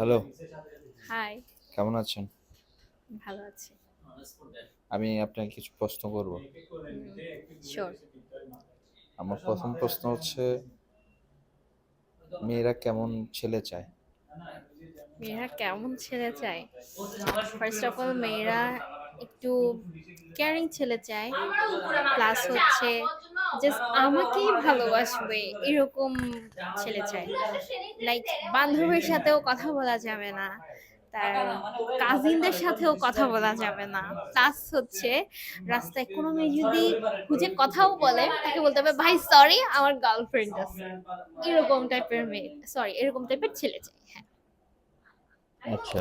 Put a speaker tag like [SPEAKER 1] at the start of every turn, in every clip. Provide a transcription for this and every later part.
[SPEAKER 1] Hello
[SPEAKER 2] hi
[SPEAKER 1] কেমন আছেন?
[SPEAKER 2] ভালো আছি।
[SPEAKER 1] আমি আপনাকে কিছু প্রশ্ন করব। আমার প্রথম প্রশ্ন হচ্ছে মেয়েরা কেমন ছেলে চায়?
[SPEAKER 2] মেয়েরা কেমন ছেলে চায়? ফার্স্ট অফ অল মেয়েরা একটু কেয়ারিং ছেলে চায়। প্লাস হচ্ছে জাস্ট আমাকেই ভালোবাসবে এরকম ছেলে চায় লাইক বান্ধবীর সাথেও কথা বলা যাবে না তার কাজিনদের সাথেও কথা বলা যাবে না প্লাস হচ্ছে রাস্তায় কোনো মেয়ে যদি খুঁজে কথাও বলে তাকে বলতে হবে ভাই সরি আমার গার্লফ্রেন্ড আছে এরকম টাইপের মেয়ে সরি এরকম টাইপের ছেলে চাই হ্যাঁ
[SPEAKER 1] আচ্ছা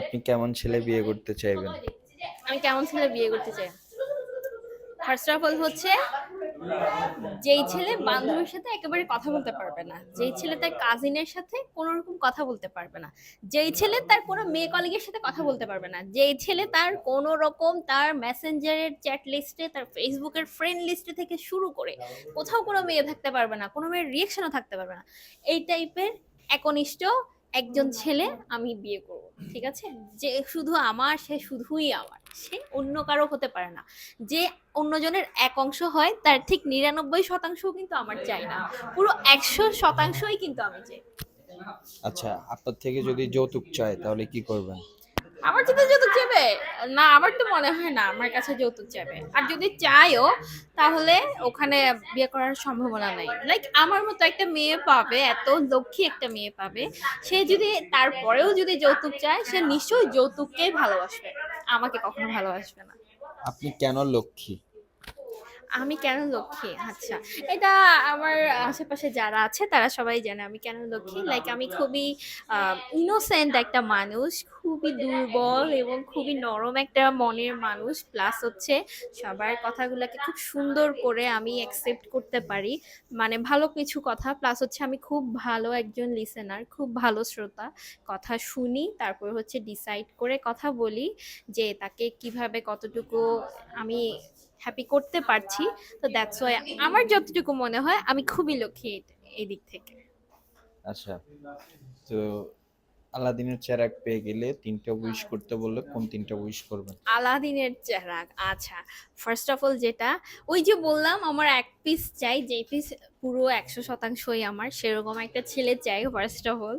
[SPEAKER 1] আপনি কেমন ছেলে বিয়ে করতে চাইবেন
[SPEAKER 2] আমি কেমন ছেলে বিয়ে করতে চাই ফার্স্ট অফ অল হচ্ছে যেই ছেলে বান্ধবীর সাথে একেবারে কথা বলতে পারবে না, যেই ছেলে তার কাজিনের সাথে কোনো রকম কথা বলতে পারবে না, যেই ছেলে তার কোনো মেয়ে কলিগের সাথে কথা বলতে পারবে না, যেই ছেলে তার কোনো রকম তার মেসেঞ্জারের চ্যাট লিস্টে তার ফেসবুকের ফ্রেন্ড লিস্টে থেকে শুরু করে কোথাও কোনো মেয়ে থাকতে পারবে না, কোনো মেয়ের রিয়েকশনও থাকতে পারবে না, এই টাইপের একনিষ্ঠ একজন ছেলে আমি বিয়ে করব। ঠিক আছে? যে শুধু আমার, সে শুধুই আমার। সে অন্য কারও হতে পারে না। যে অন্যজনের এক অংশ হয়, তার ঠিক নিরানব্বই শতাংশ কিন্তু আমার চাই না। পুরো একশো শতাংশই কিন্তু আমি চাই।
[SPEAKER 1] আচ্ছা আপনার থেকে যদি যৌতুক চায়, তাহলে কি করবেন?
[SPEAKER 2] আমার যদি যৌতুক চাইবে। না আমার তো মনে হয় না আমার কাছে যৌতুক চাইবে। আর যদি চাইও তাহলে ওখানে বিয়ে করার সম্ভাবনা নেই। লাইক আমার মতো একটা মেয়ে পাবে এত লক্ষ্মী একটা মেয়ে পাবে সে যদি তারপরেও যদি যৌতুক চায় সে নিশ্চয়ই যৌতুককেই ভালোবাসবে। আমাকে কখনো ভালোবাসবে না।
[SPEAKER 1] আপনি কেন লক্ষ্মী?
[SPEAKER 2] আমি কেন লক্ষ্মী? আচ্ছা এটা আমার আশেপাশে যারা আছে তারা সবাই জানে আমি কেন লক্ষ্মী। লাইক আমি খুবই ইনোসেন্ট একটা মানুষ খুবই দুর্বল এবং খুবই নরম একটা মনের মানুষ। প্লাস হচ্ছে সবার কথাগুলোকে খুব সুন্দর করে আমি অ্যাকসেপ্ট করতে পারি। মানে ভালো কিছু কথা। প্লাস হচ্ছে আমি খুব ভালো একজন লিসেনার খুব ভালো শ্রোতা। কথা শুনি তারপর হচ্ছে ডিসাইড করে কথা বলি যে তাকে কীভাবে কতটুকু আমি হ্যাপি করতে পারছি। তো দ্যাটস ওয়াই আমার যতটুকু মনে হয় আমি খুবই লক্ষ্মী এই- এই দিক থেকে।
[SPEAKER 1] আচ্ছা। তো আলাদিনের চেরাক পেয়ে গেলে তিনটা উইশ করতে বললে কোন তিনটা উইশ করবেন?
[SPEAKER 2] আলাদিনের চেরাগ আচ্ছা। ফার্স্ট অফ অল যেটা ওই যে বললাম আমার এক পিস চাই যে পিস পুরো একশো শতাংশই আমার। সেরকম একটা ছেলে চাই ফার্স্ট অফ অল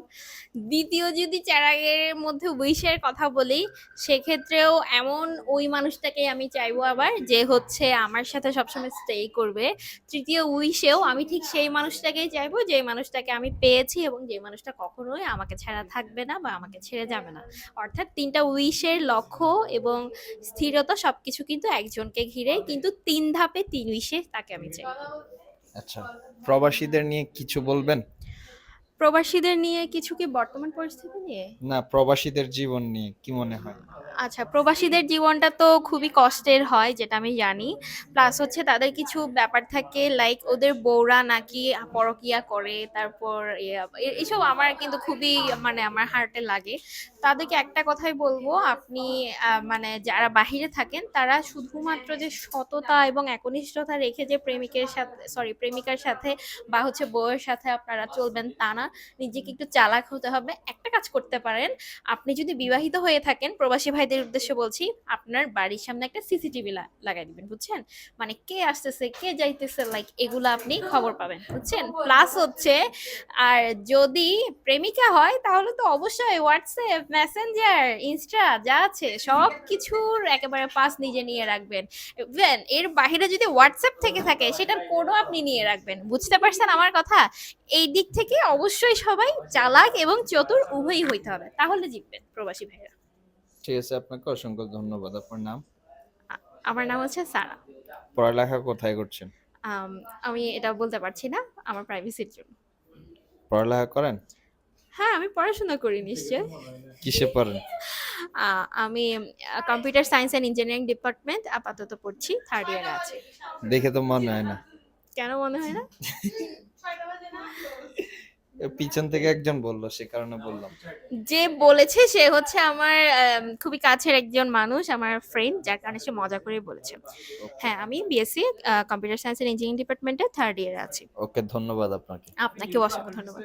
[SPEAKER 2] দ্বিতীয় যদি চেরাগের মধ্যে উইশের কথা বলি, সেক্ষেত্রেও এমন ওই মানুষটাকেই আমি চাইব আবার, যে হচ্ছে আমার সাথে সবসময় স্টে করবে। তৃতীয় উইশেও আমি ঠিক সেই মানুষটাকেই চাইব, যে মানুষটাকে আমি পেয়েছি এবং যে মানুষটা কখনোই আমাকে ছাড়া থাকবে না বা আমাকে ছেড়ে যাবে না। অর্থাৎ তিনটা উইশের লক্ষ্য এবং স্থিরতা সবকিছু কিন্তু একজনকে ঘিরে কিন্তু তিন ধাপে তিন উইশে তাকে আমি চাই।
[SPEAKER 1] আচ্ছা প্রবাসীদের নিয়ে কিছু বলবেন?
[SPEAKER 2] প্রবাসীদের নিয়ে কিছু কি বর্তমান পরিস্থিতি নিয়ে?
[SPEAKER 1] না প্রবাসীদের জীবন নিয়ে কি মনে হয়?
[SPEAKER 2] আচ্ছা প্রবাসীদের জীবনটা তো খুবই কষ্টের হয়, যেটা আমি জানি। প্লাস হচ্ছে তাদের কিছু ব্যাপার থাকে লাইক ওদের বউরা নাকি পরকিয়া করে, তারপর এসব আমার কিন্তু খুবই মানে আমার হার্টে লাগে। তাদেরকে একটা কথাই বলব, আপনি মানে যারা বাহিরে থাকেন, তারা শুধুমাত্র যে সততা এবং একনিষ্ঠতা রেখে যে প্রেমিকের সাথে সরি প্রেমিকার সাথে বা হচ্ছে বউয়ের সাথে আপনারা চলবেন তা না। নিজেকে একটু চালাক হতে হবে, একটা কাজ করতে পারেন। আপনি যদি বিবাহিত হয়ে থাকেন, প্রবাসী ভাইদের উদ্দেশ্যে বলছি, আপনার বাড়ির সামনে একটা সিসিটিভি লাগাই দিবেন, বুঝছেন? মানে কে আসতেছে, কে যাইতেছে লাইক এগুলো আপনি খবর পাবেন, বুঝছেন? প্লাস হচ্ছে, আর যদি প্রেমিকা হয়, তাহলে তো অবশ্যই হোয়াটসঅ্যাপ মেসেঞ্জার ইনস্টা যা আছে সব কিছুর একেবারে পাস নিজে নিয়ে রাখবেন। ইভেন এর বাইরে যদি হোয়াটসঅ্যাপ থেকে থাকে, সেটার কোডও আপনি নিয়ে রাখবেন, বুঝতে পারছেন আমার কথা? এই দিক থেকে অবশ্যই সবাই চালাক এবং চতুর উভয়ই হইতে হবে, তাহলে জিতবেন প্রবাসী ভাইরা
[SPEAKER 1] ঠিক আছে আপনাকে অসংখ্য ধন্যবাদ। আপনার নাম?
[SPEAKER 2] আমার নাম হচ্ছে সারা।
[SPEAKER 1] পড়ালেখা কোথায় করছেন?
[SPEAKER 2] আমি এটা বলতে পারছি না আমার প্রাইভেসির জন্য।
[SPEAKER 1] পড়ালেখা করেন?
[SPEAKER 2] হ্যাঁ আমি পড়াশোনা করি নিশ্চয়
[SPEAKER 1] কিসে পড়েন?
[SPEAKER 2] আমি computer science and engineering department আপাতত পড়ছি থার্ড ইয়ারে আছে।
[SPEAKER 1] দেখে তো মনে হয় না।
[SPEAKER 2] কেন মনে হয় না?
[SPEAKER 1] পিছন থেকে একজন বলল সে কারণে বললাম।
[SPEAKER 2] যে বলেছে সে হচ্ছে আমার খুবই কাছের একজন মানুষ আমার ফ্রেন্ড যার কারণে সে মজা করে বলেছে। হ্যাঁ আমি BSc computer science and engineering ডিপার্টমেন্টে থার্ড ইয়ারে আছি।
[SPEAKER 1] ওকে ধন্যবাদ আপনাকে।
[SPEAKER 2] আপনাকে অসংখ্য ধন্যবাদ।